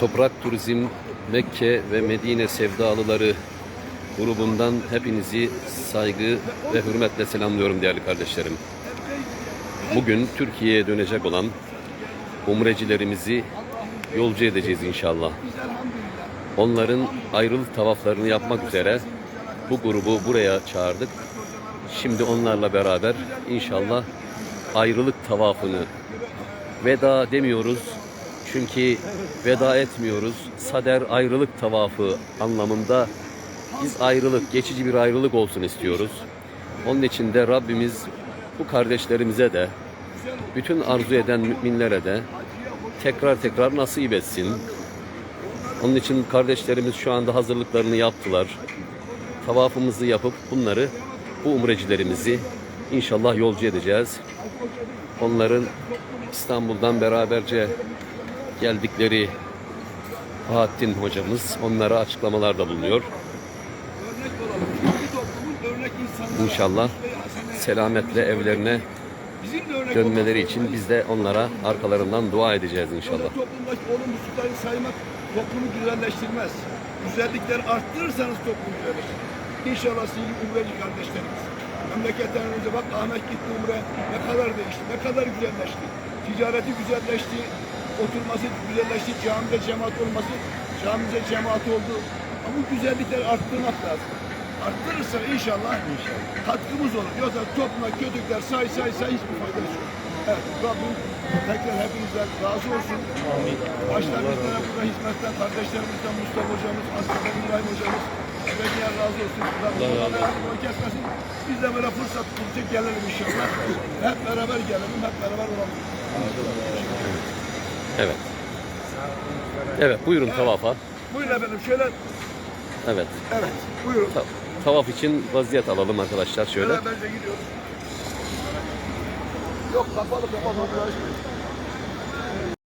Toprak Turizm Mekke ve Medine Sevdalıları grubundan hepinizi saygı ve hürmetle selamlıyorum değerli kardeşlerim. Bugün Türkiye'ye dönecek olan umrecilerimizi yolcu edeceğiz inşallah. Onların ayrılık tavaflarını yapmak üzere bu grubu buraya çağırdık. Şimdi onlarla beraber inşallah ayrılık tavafını veda demiyoruz. Çünkü veda etmiyoruz. Sader ayrılık tavafı anlamında biz ayrılık, geçici bir ayrılık olsun istiyoruz. Onun için de Rabbimiz bu kardeşlerimize de bütün arzu eden müminlere de tekrar tekrar nasip etsin. Onun için kardeşlerimiz şu anda hazırlıklarını yaptılar. Tavafımızı yapıp bunları bu umrecilerimizi inşallah yolcu edeceğiz. Onların İstanbul'dan beraberce geldikleri Bahattin hocamız onlara açıklamalarda bulunuyor. İnşallah selametle evlerine dönmeleri için biz de onlara arkalarından dua edeceğiz inşallah. Toplumdaki olumsuzlukları saymak toplumu güzelleştirmez. Güzellikleri arttırırsanız toplum güzelleşir. İnşallah sizin umreci kardeşlerimiz. Memleketten önce bak Ahmet gitti umre ne kadar değişti, ne kadar güzelleşti. Ticareti güzelleşti, oturması güzelleşti, camide cemaat olması, camide cemaat oldu. Ama bu güzellikleri arttırmak lazım. Arttırırsa inşallah, katkımız olur. Yoksa topluma kötülükler say say say hiçbir faydası yok. Evet, Rabbim tekrar hepinizden razı olsun. Amin. Başta bizlere burada hizmetten kardeşlerimizden Mustafa hocamız, Aslı'dan İbrahim hocamız. Ebediyen razı olsun. Rabbim onları boy kesmesin. Biz de böyle fırsat buldukça gelelim inşallah. Hep beraber gelelim, hep beraber olalım. Evet. Evet buyurun tavafa. Buyurun efendim şöyle, Evet. evet buyurun. Ta- tavaf için vaziyet alalım arkadaşlar şöyle. Beraberce gidiyoruz. Yok kapalı kapalı.